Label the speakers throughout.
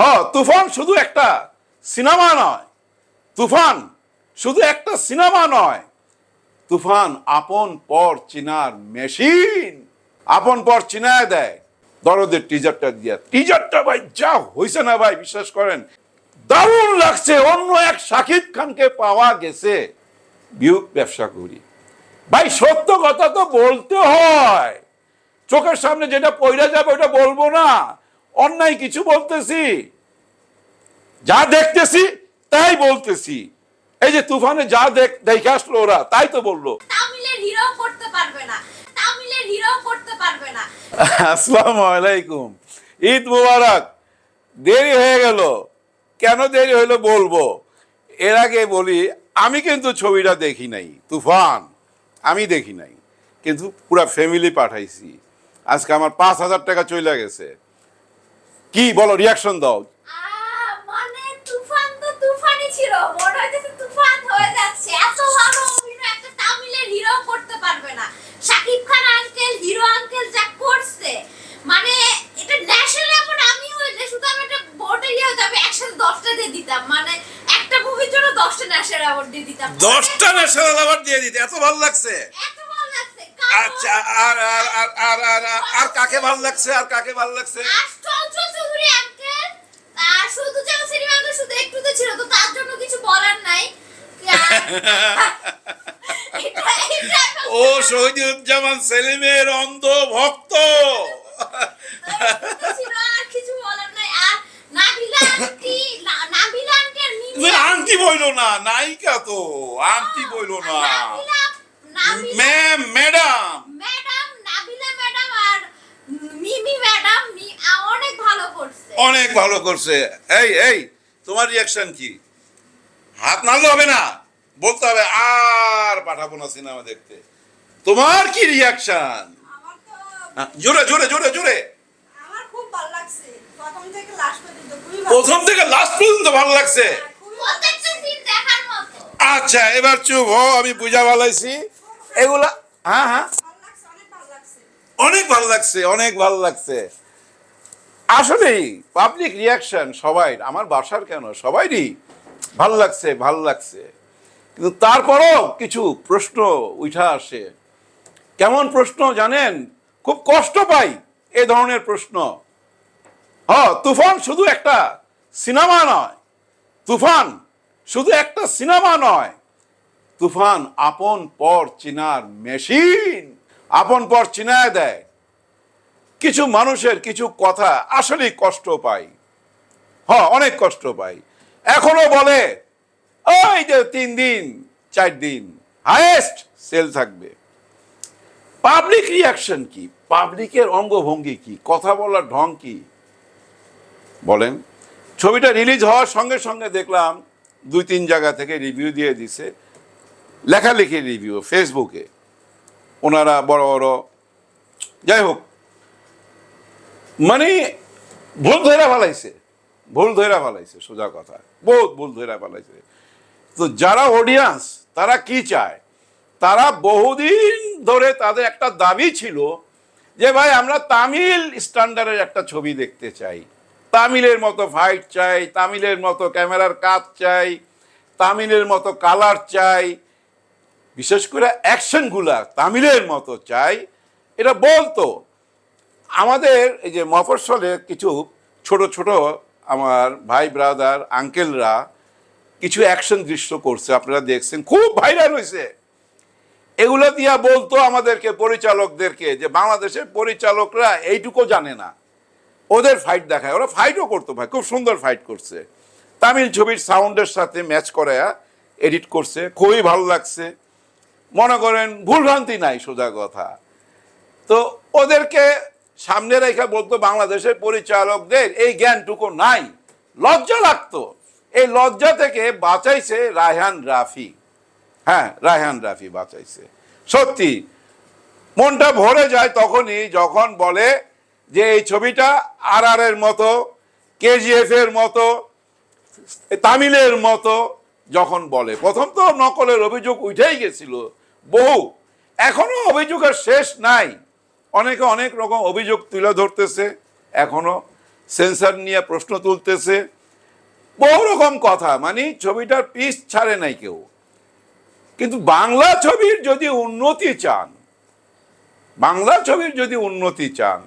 Speaker 1: হ তুফান শুধু একটা সিনেমা নয়। তুফান শুধু একটা সিনেমা নয়। তুফান আপন পর চিনার মেশিন। আপন পর চিনায় দেয়। দরদের টিজারটা দিয়া। টিজারটা ভাই যা হইছে না ভাই, বিশ্বাস করেন। দারুণ লাগছে, অন্য এক শাকিব খানকে পাওয়া গেছে। ব্যবসা করি। ভাই, সত্য কথা তো বলতে হয়। চোখের সামনে যেটা পইরা যাবে ওটা বলব না। অন্যায় কিছু বলতেছি। যা দেখতেছি তাই বলতেছি। এই যে তুফানে যা দেখ দেখে আসলো ওরা তাই তো বলল।
Speaker 2: করতে পারবে না। করতে পারবে না।
Speaker 1: আসসালামু আলাইকুম। ঈদ মুবারক। দেরি হয়ে গেল। কেন দেরি হলো বলব? এর আগে বলি আমি কিন্তু ছবিটা দেখি নাই। তুফান আমি দেখি নাই। কিন্তু পুরা ফ্যামিলি পাঠাইছি। আজকে আমার পাঁচ হাজার টাকা চলে গেছে। কি বলো রিয়াকশন দাও।
Speaker 2: মানে মনে মানে দশটা দিয়ে দিতাম। মানে ন্যাশনাল অ্যাওয়ার্ড দিয়ে
Speaker 1: অ্যাওয়ার্ড দিয়ে দিতে এত ভালো লাগছে। আচ্ছা আর আর আর আর আর আর- আর কাকে ভালো লাগছে আর কাকে ভালো লাগছে
Speaker 2: আর চঞ্চল চৌধুরী আঙ্কেল আর শুধু যে শুধু একটুতে ছিল তো তার জন্য কিছু বলার নাই।
Speaker 1: ও শহীদুজ্জামান সেলিমের অন্ধ ভক্ত
Speaker 2: আন্টি
Speaker 1: বইলো না নায়িকা তো আন্টি বইলো না। ম্যাম ম্যাডাম
Speaker 2: নাবিলা ম্যাডাম আর মিমি ম্যাডাম মি- আ- অনেক ভালো করছে
Speaker 1: অনেক ভালো করছে। এই এই তোমার রিয়াকশন কি? হাত নাড়লে হবে না। বলতে হবে আর পাঠাবো না সিনেমা দেখতে। তোমার কি রিয়াকশন জোরে জোরে জোরে জোরে।
Speaker 3: আমার খুব ভালো লাগছে। প্রথম থেকে লাস্ট পর্যন্ত ভালো
Speaker 1: প্রথম থেকে লাস্ট পর্যন্ত ভালো লাগছে।
Speaker 2: মতো।
Speaker 1: আচ্ছা এবার চুপ হো আমি বুঝা ভালাইছি এগুলা হ্যাঁ হ্যাঁ।
Speaker 3: অনেক ভালো লাগছে।
Speaker 1: অনেক ভালো লাগছে অনেক ভালো লাগছে। আসলেই পাবলিক রিয়াকশন সবাই, আমার বাসার কেন? সবাইরই ভালো লাগছে ভালো লাগছে। কিন্তু তারপরও কিছু প্রশ্ন উঠা আসে। কেমন প্রশ্ন জানেন? খুব কষ্ট পাই এ ধরনের প্রশ্ন। হ, তুফান শুধু একটা সিনেমা নয়। তুফান শুধু একটা সিনেমা নয়। তুফান আপন পর চিনার মেশিন। আপন পর চিনায় দেয়। কিছু মানুষের কিছু কথা আসলেই কষ্ট পাই। হ্যাঁ অনেক কষ্ট পাই। এখনও বলে, ওই যে তিন দিন, চার দিন হায়েস্ট সেল থাকবে। পাবলিক রিয়াকশন কি? পাবলিকের অঙ্গভঙ্গি কি? কথা বলার ঢং কি? বলেন। ছবিটা রিলিজ হওয়ার সঙ্গে সঙ্গে দেখলাম, দুই তিন জায়গা থেকে রিভিউ দিয়ে দিছে। লেখালেখি রিভিউ ফেসবুকে ওনারা বড় বড়, যাই হোক মানে ভুল ধরে ফেলাইছে। ভুল ধরে ফেলাইছে, সোজা কথা। বহুত ভুল ধরে ফেলাইছে। তো যারা অডিয়েন্স তারা কি চায়? তারা বহুদিন ধরে তাদের একটা দাবি ছিল যে, ভাই, আমরা তামিল স্ট্যান্ডার্ডের একটা ছবি দেখতে চাই। তামিলের মতো ফাইট চাই, তামিলের মতো ক্যামেরার কাজ চাই, তামিলের মতো কালার চাই। বিশেষ করে অ্যাকশনগুলা তামিলের মতো চাই, এটা বলতো। আমাদের এই যে মফস্বলে কিছু ছোট ছোট আমার ভাই ব্রাদার আঙ্কেলরা কিছু অ্যাকশন দৃশ্য করছে। আপনারা দেখছেন, খুব ভাইরাল হয়েছে এগুলো দিয়া বলতো আমাদেরকে, পরিচালকদেরকে যে বাংলাদেশের পরিচালকরা এইটুকু জানে না। ওদের ফাইট দেখায়। ওরা ফাইটও করতো ভাই, খুব সুন্দর ফাইট করছে। তামিল ছবির সাউন্ডের সাথে ম্যাচ করে এডিট করছে, খুবই ভালো লাগছে। মনে করেন ভুলভ্রান্তি নাই, সোজা কথা। তো ওদেরকে সামনে রেখে বলতো বাংলাদেশের পরিচালকদের এই জ্ঞানটুকু নাই। লজ্জা লাগতো। এই লজ্জা থেকে বাঁচাইছে রায়হান রাফি। হ্যাঁ রায়হান রাফি বাঁচাইছে। সত্যি, মনটা ভরে যায় তখনই যখন বলে যে এই ছবিটা আর এর মতো কেজিএফ এর মতো, তামিলের মতো যখন বলে। প্রথম তো নকলের অভিযোগ উঠেই গেছিল। বহু, এখনও অভিযোগের শেষ নাই। অনেকে অনেক রকম অভিযোগ তুলে ধরতেছে, এখনও সেন্সার নিয়ে প্রশ্ন তুলতেছে। বহু রকম কথা মানে ছবিটার পিস ছাড়ে নাই কেউ। কিন্তু বাংলা ছবির যদি উন্নতি চান, বাংলা ছবির যদি উন্নতি চান,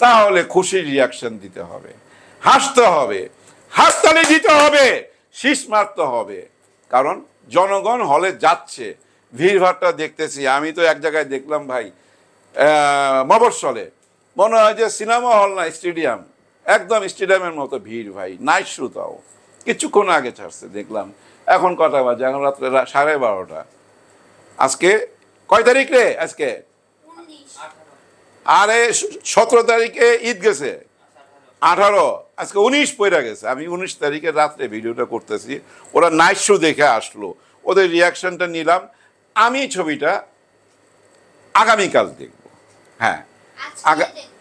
Speaker 1: তাহলে খুশির রিয়াকশন দিতে হবে। হাসতে হবে, হাততালি দিতে হবে, শীষ মারতে হবে। কারণ জনগণ হলে যাচ্ছে, ভিড়ভাড়টা দেখতেছি, আমি তো এক জায়গায় দেখলাম ভাই আহ, মফস্বলে। মনে হয় যে সিনেমা হল না স্টেডিয়াম। একদম স্টেডিয়ামের মতো ভিড় ভাই নাইট শু তাও। কিছুক্ষণ আগে ছাড়ছে দেখলাম। এখন কটা বাজে? এখন রাত্রে সাড়ে বারোটা। আজকে কয় তারিখ রে আজকে? আরে সতেরো তারিখে ঈদ গেছে। আঠারো। আজকে উনিশ পয়রা গেছে। আমি উনিশ তারিখে রাত্রে ভিডিওটা করতেছি। ওরা নাইট শো দেখে আসলো। ওদের রিয়াকশনটা নিলাম। আমি ছবিটা আগামীকাল দেখব। হ্যাঁ।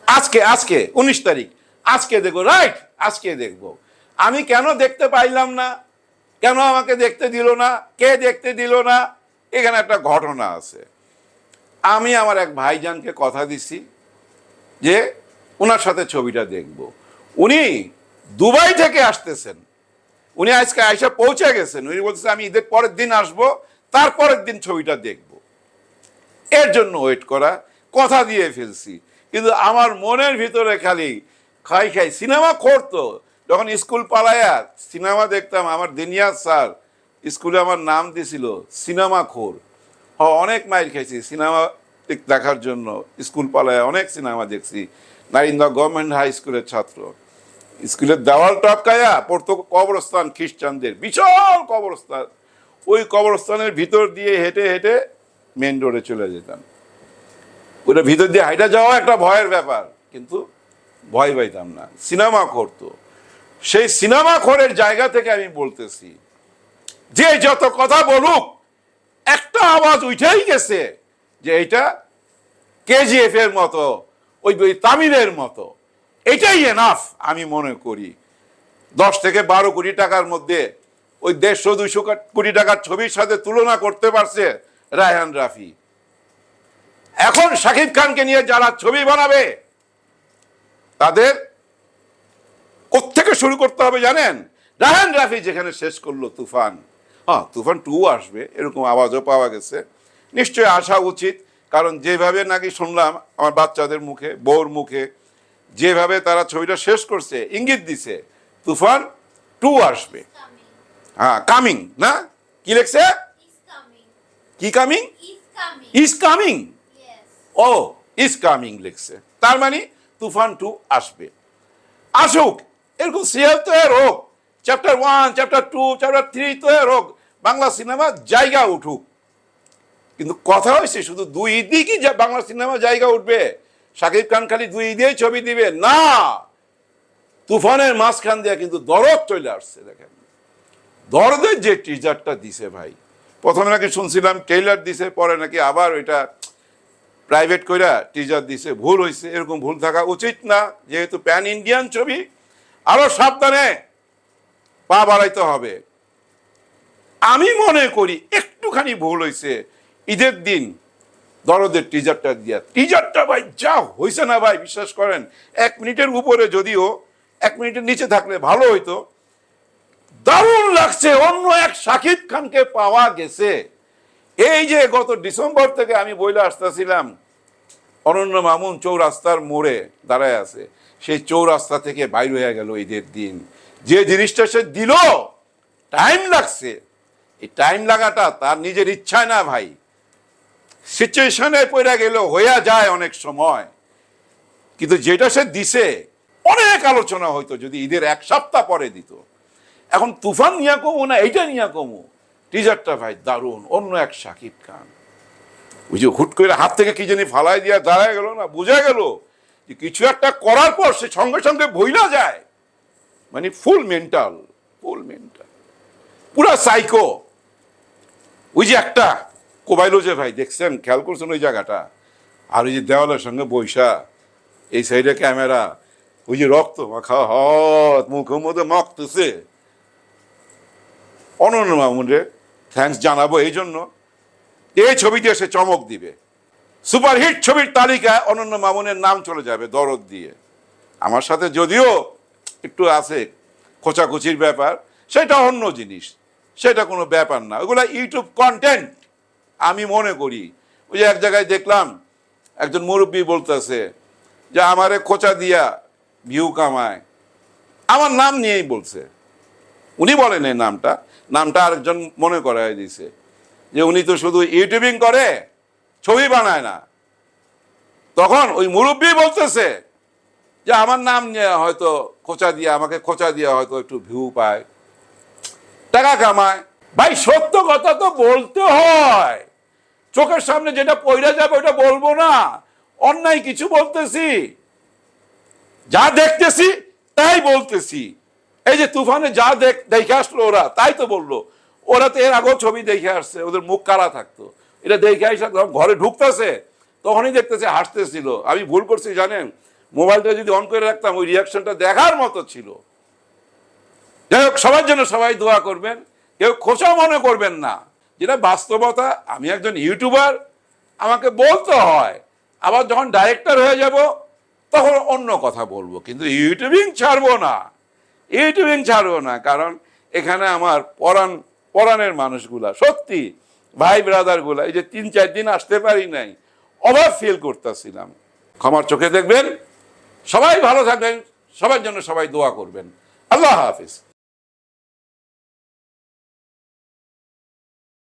Speaker 2: আজকে।
Speaker 1: আজকে উনিশ তারিখ। আজকে দেখব রাইট আজকে দেখব। আমি কেন দেখতে পাইলাম না? কেন আমাকে দেখতে দিল না? কে দেখতে দিল না? এখানে একটা ঘটনা আছে। আমি আমার এক ভাইজানকে কথা দিছি যে ওনার সাথে ছবিটা দেখব। উনি দুবাই থেকে আসতেছেন। উনি আজকে আইসা পৌঁছে গেছেন। উনি বলতেছে আমি ঈদের পরের দিন আসব তারপরের দিন ছবিটা দেখব। এর জন্য ওয়েট করা। কথা দিয়ে ফেলছি। কিন্তু আমার মনের ভিতরে খালি খাই খাই সিনেমা করতো। যখন স্কুল পালায়া সিনেমা দেখতাম, আমার দিনিয়া স্যার স্কুলে আমার নাম দিছিল, সিনেমা খোর। হ, অনেক মাইল খেয়েছি সিনেমা দেখ- দেখার জন্য স্কুল পালায় অনেক সিনেমা দেখছি। নারিন্দা গভর্নমেন্ট হাই স্কুলের ছাত্র। স্কুলের দেওয়াল টপকায়া পড়তো কবরস্থান খ্রিস্টানদের। বিশাল কবরস্থান। ওই কবরস্থানের ভিতর দিয়ে হেঁটে হেঁটে মেন রোডে চলে যেতাম। ওইটা ভিতর দিয়ে হাইটা যাওয়া একটা ভয়ের ব্যাপার। কিন্তু ভয় পাইতাম না। সিনেমা করতো। সেই সিনেমা খোরের জায়গা থেকে আমি বলতেছি, যে যত কথা বলুক, একটা আওয়াজ উঠেই গেছে যে এটা কেজিএফ এর মতো, ওই ওই তামিলের মতো। এটাই এনাফ আমি মনে করি। দশ থেকে বারো কোটি টাকার মধ্যে ওই দেড়শো, দুইশো কোটি টাকার ছবির সাথে তুলনা করতে পারছে রায়হান রাফি। এখন শাকিব খানকে নিয়ে যারা ছবি বানাবে তাদের কোত্থেকে শুরু করতে হবে জানেন? রাহান রাফি যেখানে শেষ করল তুফান। হ্যাঁ তুফান টু আসবে এরকম আওয়াজও পাওয়া গেছে। নিশ্চয়ই আসা উচিত কারণ যেভাবে নাকি শুনলাম আমার বাচ্চাদের মুখে বউর মুখে যেভাবে তারা ছবিটা শেষ করছে ইঙ্গিত দিছে তুফান টু আসবে। হ্যাঁ কামিং না? কি লেখছে? কি কামিং ইজ কামিং. ও ইজ কামিং লিখছে। তার মানে তুফান টু আসবে। আসুক, এরকম সিরিয়াল তো এর হোক। Chapter one chapter two chapter three তো এর হোক। বাংলা সিনেমা জায়গা উঠুক। কিন্তু কথা হয়েছে, শুধু দুই কি যা- বাংলা সিনেমা জায়গা উঠবে। শাকিব খান খালি দুই ঈদেই ছবি দিবে। না! তুফানের মাঝখান দিয়ে কিন্তু দরদ চলে আসছে, দেখেন। দরদের যে টিজারটা দিছে ভাই, প্রথমে নাকি শুনছিলাম টেইলার দিছে, পরে নাকি আবার ওইটা প্রাইভেট কইরা টিজার দিছে, ভুল হয়েছে এরকম ভুল থাকা উচিত না। যেহেতু প্যান ইন্ডিয়ান ছবি, আরও সাবধানে পা বাড়াইতে হবে। আমি মনে করি একটুখানি ভুল হয়েছে ঈদের দিন দরদের টিজারটা দিয়া। টিজারটা ভাই, যা হয়েছে না ভাই, বিশ্বাস করেন, এক মিনিটের উপরে যদিও, এক মিনিটের নিচে থাকলে ভালো হইতো। দারুণ লাগছে, অন্য এক শাকিব খানকে পাওয়া গেছে। এই যে গত ডিসেম্বর থেকে আমি বইলে আসতেছিলাম, অনন্য মামুন চৌরাস্তার মোড়ে দাঁড়ায় আছে। সেই চৌরাস্তা থেকে বাইর হয়ে গেল ঈদের দিন। যে জিনিসটা সে দিল টাইম লাগছে। এই টাইম লাগাটা তার নিজের ইচ্ছায় না ভাই। সিচুয়েশনে পড়ে গেল, হইয়া যায় অনেক সময়। কিন্তু যেটা সে দিছে, অনেক আলোচনা হইতো, যদি ঈদের এক সপ্তাহ পরে দিত। এখন তুফান নিয়া কমু না এইটা নিয়া কমু? টিজারটা ভাই দারুণ, অন্য এক সাকিব খান। ওই যে হুট করে হাত থেকে কি জানি ফালাই দিয়া দাঁড়ায় গেল না, বোঝা গেল যে কিছু একটা করার পর সে সঙ্গে সঙ্গে ভইলা যায়। মানে ফুল মেন্টাল ফুল মেন্টাল। পুরা সাইকো ওই যে একটা, কোবাইলো যে ভাই, দেখছেন? খেয়াল করছেন ওই জায়গাটা? আর ওই যে দেওয়ালের সঙ্গে বৈশা এই সাইডে ক্যামেরা, ওই যে রক্ত মাখা, হাত মুখের মধ্যে মাখতেছে। অনন্য মামুন রে। থ্যাঙ্কস জানাব এই জন্য। এই ছবিটি দিয়ে সে চমক দিবে। সুপারহিট ছবির তালিকায় অনন্য মামুনের নাম চলে যাবে দরদ দিয়ে। আমার সাথে যদিও একটু আছে খোঁচাখুচির ব্যাপার, সেটা অন্য জিনিস, সেটা কোনো ব্যাপার না। ওগুলো ইউটিউব কন্টেন্ট আমি মনে করি। ওই যে এক জায়গায় দেখলাম, একজন মুরব্বী বলতেছে যে, আমারে খোঁচা দিয়া ভিউ কামায়। আমার নাম নিয়েই বলছে। উনি বলেন এই নামটা। নামটা আরেকজন মনে করাই দিছে। যে উনি তো শুধু ইউটিউবিং করে, ছবি বানায় না। তখন ওই মুরব্বী বলতেছে যে, আমার নাম নিয়ে হয়তো খোঁচা দিয়ে, আমাকে খোঁচা দিয়ে হয়তো একটু ভিউ পায়। টাকা কামায়। ভাই, সত্য কথা তো বলতে হয়। চোখের সামনে যেটা পইরা যাবে ওটা বলব না। অন্যায় কিছু বলতেছি। যা দেখতেছি, তাই বলতেছি। এই যে তুফানে যা দেখ দেখে আসলো ওরা, তাই তো বলল। ওরা তো এর আগেও ছবি দেখে আসছে, ওদের মুখ কালা থাকতো। এটা দেখে আসা ঘরে ঢুকতেছে, তখনই দেখতেছে হাসতেছিল। আমি ভুল করছি জানেন? মোবাইলটা যদি অন করে রাখতাম, ওই রিয়াকশনটা দেখার মতো ছিল। যাই হোক, সবার জন্য সবাই দোয়া করবেন। কেউ খোঁচা মনে করবেন না। যেটা বাস্তবতা, আমি একজন ইউটিউবার আমাকে বলতে হয়, আবার যখন ডাইরেক্টর হয়ে যাব, তখন অন্য কথা বলব। কিন্তু ইউটিউবিং ছাড়বো না। ইউটিউবিং ছাড়বো না, কারণ এখানে আমার পরাণ, পরাণের মানুষগুলা, সত্যি, ভাই ব্রাদারগুলা, এই যে তিন চার দিন আসতে পারি নাই, অভাব ফিল করতেছিলাম। ক্ষমার চোখে দেখবেন, সবাই ভালো থাকবেন, সবার জন্য সবাই দোয়া করবেন। আল্লাহ হাফিজ।